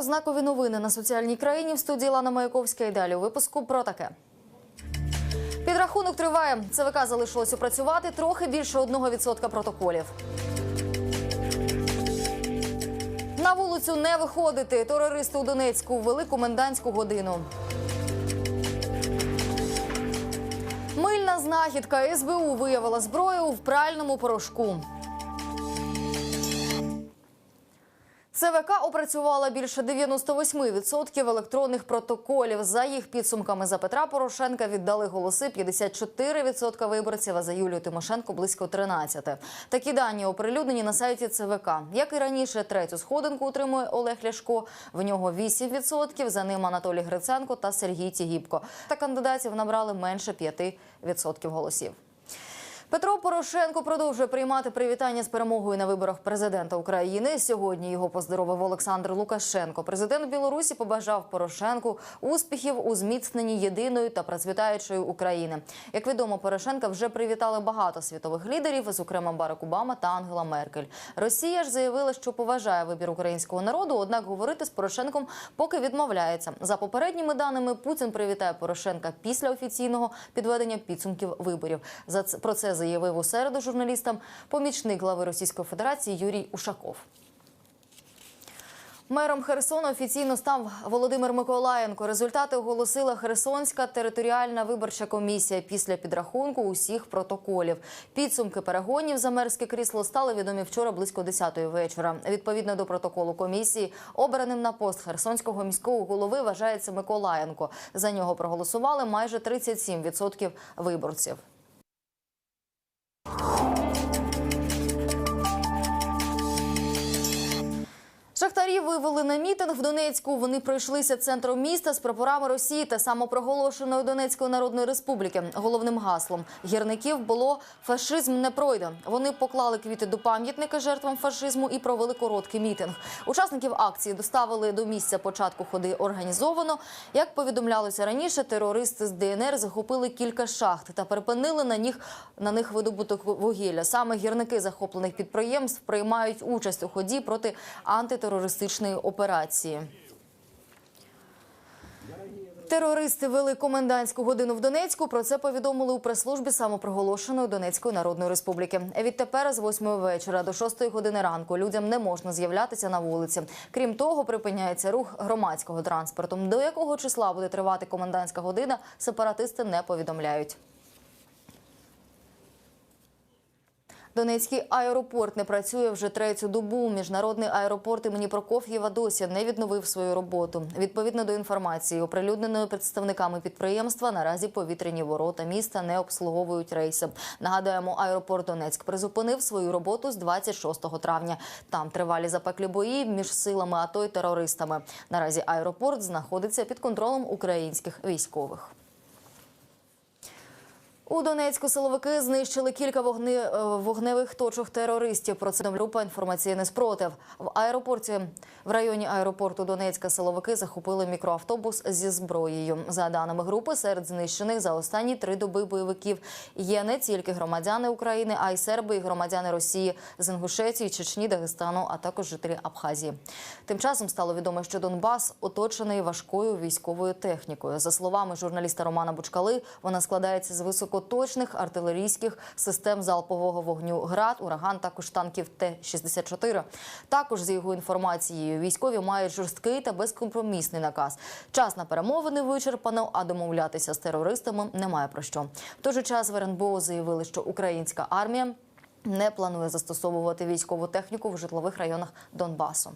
Вітаю знакові новини на соціальній країні в студії Лана Маяковська. І далі у випуску про таке. Підрахунок триває. ЦВК залишилось опрацювати трохи більше 1% протоколів. На вулицю не виходити. Терористи у Донецьку ввели комендантську годину. Мильна знахідка СБУ виявила зброю в пральному порошку. ЦВК опрацювала більше 98% електронних протоколів. За їх підсумками за Петра Порошенка віддали голоси 54% виборців, а за Юлію Тимошенко близько 13%. Такі дані оприлюднені на сайті ЦВК. Як і раніше, третю сходинку утримує Олег Ляшко. В нього 8%, за ним Анатолій Гриценко та Сергій Тігіпко. Та кандидатів набрали менше 5% голосів. Петро Порошенко продовжує приймати привітання з перемогою на виборах президента України. Сьогодні його поздоровив Олександр Лукашенко. Президент Білорусі побажав Порошенку успіхів у зміцненні єдиної та процвітаючої України. Як відомо, Порошенка вже привітали багато світових лідерів, зокрема Барак Обама та Ангела Меркель. Росія ж заявила, що поважає вибір українського народу, однак говорити з Порошенком поки відмовляється. За попередніми даними, Путін привітає Порошенка після офіційного підведення підсумків виборів. За це про це заявив у середу журналістам помічник глави Російської Федерації Юрій Ушаков. Мером Херсона офіційно став Володимир Миколаєнко. Результати оголосила Херсонська територіальна виборча комісія після підрахунку усіх протоколів. Підсумки перегонів за мерське крісло стали відомі вчора близько 10-ї вечора. Відповідно до протоколу комісії, обраним на пост Херсонського міського голови вважається Миколаєнко. За нього проголосували майже 37% виборців. 这 Шахтарі вивели на мітинг в Донецьку. Вони пройшлися центром міста з прапорами Росії та самопроголошеної Донецької Народної Республіки. Головним гаслом гірників було фашизм не пройде. Вони поклали квіти до пам'ятника жертвам фашизму і провели короткий мітинг. Учасників акції доставили до місця початку ходи організовано. Як повідомлялося раніше, терористи з ДНР захопили кілька шахт та припинили на них на них видобуток вугілля. Саме гірники захоплених підприємств приймають участь у ході проти антитерористичної операції. Терористи вели комендантську годину в Донецьку. Про це повідомили у прес-службі самопроголошеної Донецької Народної Республіки. Відтепер з 8 вечора до 6 години ранку людям не можна з'являтися на вулиці. Крім того, припиняється рух громадського транспорту. До якого числа буде тривати комендантська година, сепаратисти не повідомляють. Донецький аеропорт не працює вже третю добу. Міжнародний аеропорт імені Прокоф'єва досі не відновив свою роботу. Відповідно до інформації, оприлюдненої представниками підприємства, наразі повітряні ворота міста не обслуговують рейси. Нагадаємо, аеропорт Донецьк призупинив свою роботу з 26 травня. Там тривалі запеклі бої між силами АТО і терористами. Наразі аеропорт знаходиться під контролем українських військових. У Донецьку силовики знищили кілька вогни, е, вогневих точок терористів. Про це група інформаційний спротив. В аеропорті в районі аеропорту Донецька силовики захопили мікроавтобус зі зброєю. За даними групи, серед знищених за останні три доби бойовиків є не тільки громадяни України, а й серби і громадяни Росії з Інгушетії, Чечні, Дагестану, а також жителі Абхазії. Тим часом стало відомо, що Донбас оточений важкою військовою технікою. За словами журналіста Романа Бучкали, вона складається з високоточних артилерійських систем залпового вогню ГРАД, ураган, також танків Т-64. Також з його інформацією, військові мають жорсткий та безкомпромісний наказ. Час на перемовини вичерпано, а домовлятися з терористами немає про що. В той же час в РНБО заявили, що українська армія не планує застосовувати військову техніку в житлових районах Донбасу.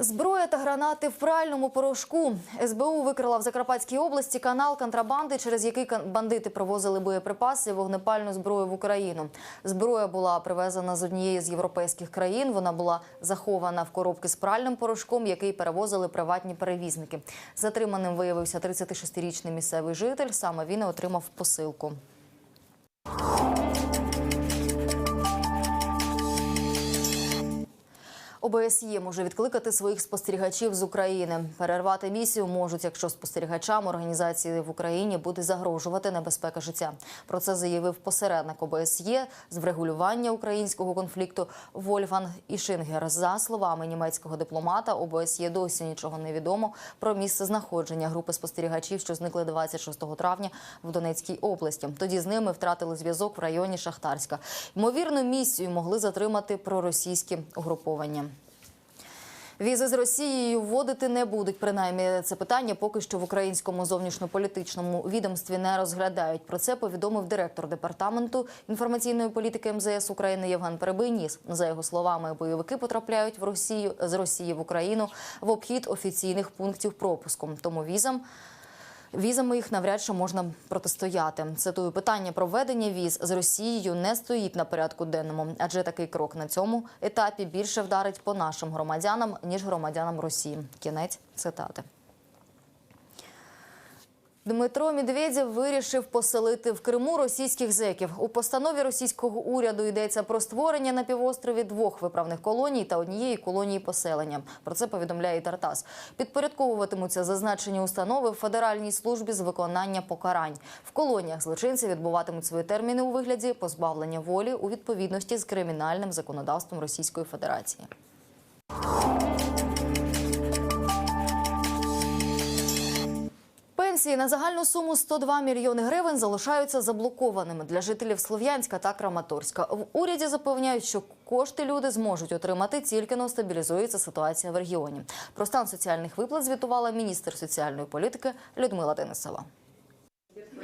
Зброя та гранати в пральному порошку. СБУ викрила в Закарпатській області канал контрабанди, через який бандити провозили боєприпаси і вогнепальну зброю в Україну. Зброя була привезена з однієї з європейських країн. Вона була захована в коробки з пральним порошком, який перевозили приватні перевізники. Затриманим виявився 36-річний місцевий житель. Саме він і отримав посилку. ОБСЄ може відкликати своїх спостерігачів з України. Перервати місію можуть, якщо спостерігачам організації в Україні буде загрожувати небезпека життя. Про це заявив посередник ОБСЄ з врегулювання українського конфликту Вольфан Ішингер. За словами німецького дипломата, ОБСЄ досі нічого не відомо про місце знаходження групи спостерігачів, що зникли 26 травня в Донецькій області. Тоді з ними втратили зв'язок в районі Шахтарська. Ймовірно, місію могли затримати проросійські угруповання. Візи з Росією вводити не будуть. Принаймні, це питання поки що в українському зовнішньополітичному відомстві не розглядають. Про це повідомив директор департаменту інформаційної політики МЗС України Євген Перебийніс. За його словами, бойовики потрапляють в Росію з Росії в Україну в обхід офіційних пунктів пропуску. Тому візам. Візами їх навряд чи можна протистояти. Цитую, питання про введення віз з Росією не стоїть на порядку денному, адже такий крок на цьому етапі більше вдарить по нашим громадянам ніж громадянам Росії. Кінець цитати. Дмитро Медведєв вирішив поселити в Криму російських зеків. У постанові російського уряду йдеться про створення на півострові двох виправних колоній та однієї колонії поселення. Про це повідомляє Тартас. Підпорядковуватимуться зазначені установи в федеральній службі з виконання покарань. В колоніях злочинці відбуватимуть свої терміни у вигляді позбавлення волі у відповідності з кримінальним законодавством Російської Федерації. Пенсії на загальну суму 102 мільйони гривень залишаються заблокованими для жителів Слов'янська та Краматорська. В уряді запевняють, що кошти люди зможуть отримати тільки но стабілізується ситуація в регіоні. Про стан соціальних виплат звітувала міністр соціальної політики Людмила Денисова.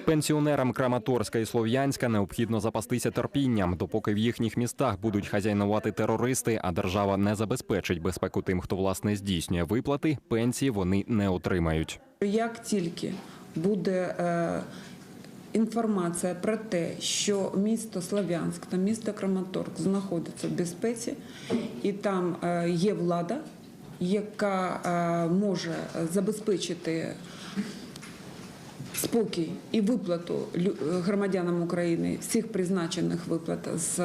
Пенсіонерам Краматорська і Слов'янська необхідно запастися терпінням, допоки в їхніх містах будуть хазяйнувати терористи, а держава не забезпечить безпеку тим, хто власне здійснює виплати. Пенсії вони не отримають. Як тільки буде е, інформація про те, що місто Слов'янськ та місто Краматорськ знаходяться в безпеці, і там е, є влада, яка е, може забезпечити спокій і виплату громадянам України всіх призначених виплат з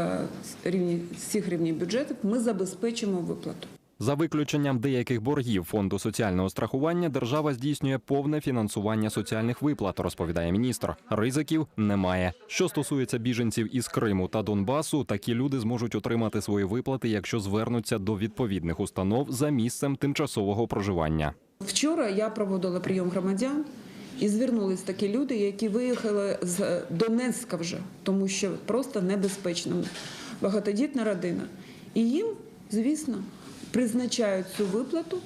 рівні всіх рівнів бюджету, ми забезпечимо виплату. За виключенням деяких боргів фонду соціального страхування, держава здійснює повне фінансування соціальних виплат, розповідає міністр. Ризиків немає. Що стосується біженців із Криму та Донбасу, такі люди зможуть отримати свої виплати, якщо звернуться до відповідних установ за місцем тимчасового проживання. Вчора я проводила прийом громадян і звернулись такі люди, які виїхали з Донецька вже, тому що просто небезпечно. Багатодітна родина. І їм, звісно, призначають цю виплату,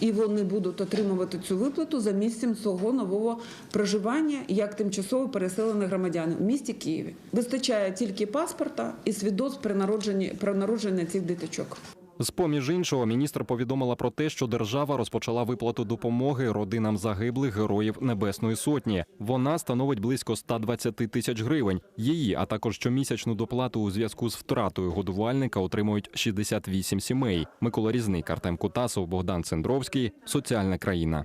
і вони будуть отримувати цю виплату за місцем свого нового проживання як тимчасово переселених громадян в місті Києві. Вистачає тільки паспорта і свідоцтв при народженні про народження цих діточок. З поміж іншого, міністр повідомила про те, що держава розпочала виплату допомоги родинам загиблих героїв Небесної Сотні. Вона становить близько 120 тисяч гривень. Її, а також щомісячну доплату у зв'язку з втратою годувальника отримують 68 сімей. Микола Різник, Артем Кутасов, Богдан Цендровський. Соціальна країна.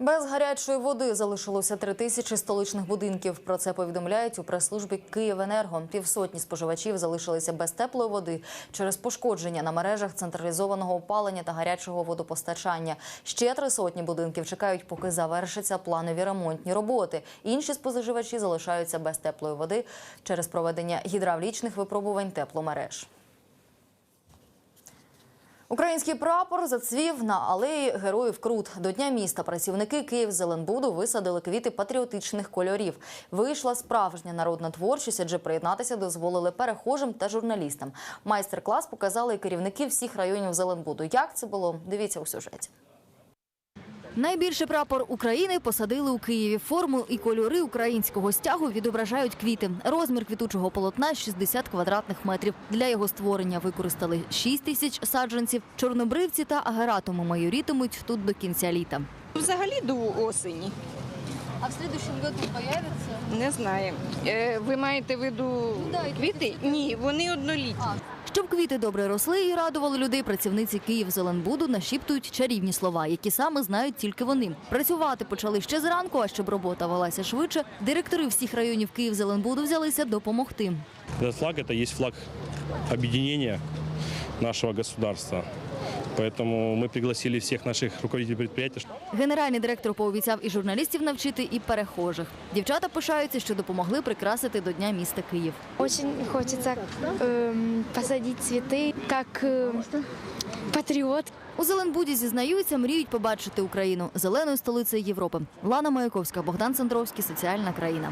Без гарячої води залишилося три тисячі столичних будинків. Про це повідомляють у прес-службі «Київенерго». Півсотні споживачів залишилися без теплої води через пошкодження на мережах централізованого опалення та гарячого водопостачання. Ще три сотні будинків чекають, поки завершаться планові ремонтні роботи. Інші споживачі залишаються без теплої води через проведення гідравлічних випробувань тепломереж. Український прапор зацвів на алеї Героїв Крут. До Дня міста працівники Київ-Зеленбуду висадили квіти патріотичних кольорів. Вийшла справжня народна творчість, адже приєднатися дозволили перехожим та журналістам. Майстер-клас показали і керівники всіх районів Зеленбуду. Як це було? Дивіться у сюжеті. Найбільший прапор України посадили у Києві. Форму і кольори українського стягу відображають квіти. Розмір квітучого полотна 60 квадратних метрів. Для його створення використали 6 тисяч саджанців. Чорнобривці та агератуми майорітимуть тут до кінця літа. Взагалі до осені. А в следующем году появится? Не знаю. Е, ви маєте в виду да, які квіти? Ні, вони однолітні. Щоб квіти добре росли і радували людей, працівниці Київзеленбуду нашіптують чарівні слова, які саме знають тільки вони. Працювати почали ще зранку, а щоб робота велася швидше, директори всіх районів Київзеленбуду взялися допомогти. Этот флаг – это есть флаг объединения нашего государства. Поэтому мы пригласили всех наших руководителей предприятий, Генеральний директор пообіцяв і журналістів навчити, і перехожих. Дівчата пишаються, що допомогли прикрасити до Дня міста Київ. Очень хочется эм, посадить цветы, как эм, патриот. У Зеленбуді зізнаються, мріють побачити Україну зеленою столицею Європи. Лана Маяковська, Богдан Центровський, соціальна країна.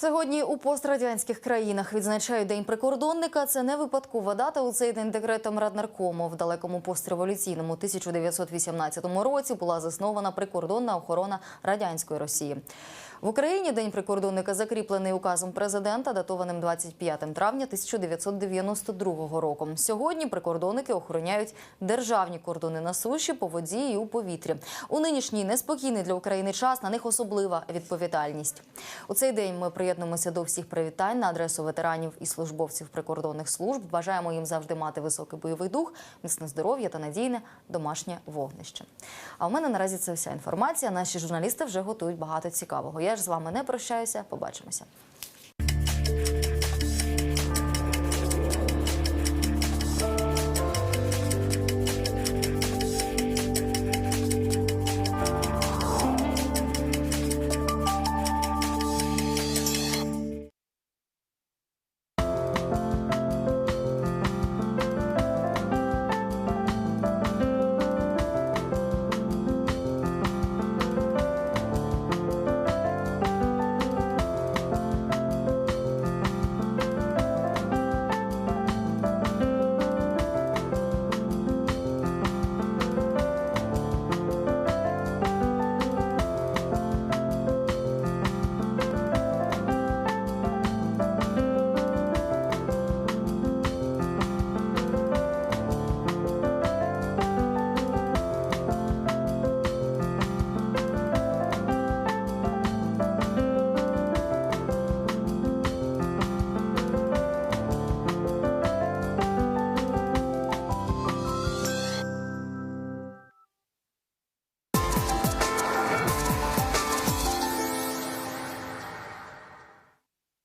Сьогодні у пострадянських країнах відзначають День прикордонника. Це не випадкова дата. У цей день декретом Раднаркому в далекому постреволюційному 1918 році була заснована прикордонна охорона радянської Росії. В Україні День прикордонника закріплений указом президента, датованим 25 травня 1992 року. Сьогодні прикордонники охороняють державні кордони на суші, по воді і у повітрі. У нинішній неспокійний для України час на них особлива відповідальність. У цей день ми приєднуємося до всіх привітань на адресу ветеранів і службовців прикордонних служб. Бажаємо їм завжди мати високий бойовий дух, міцне здоров'я та надійне домашнє вогнище. А у мене наразі це вся інформація. Наші журналісти вже готують багато цікавого. Я ж з вами не прощаюся. Побачимося.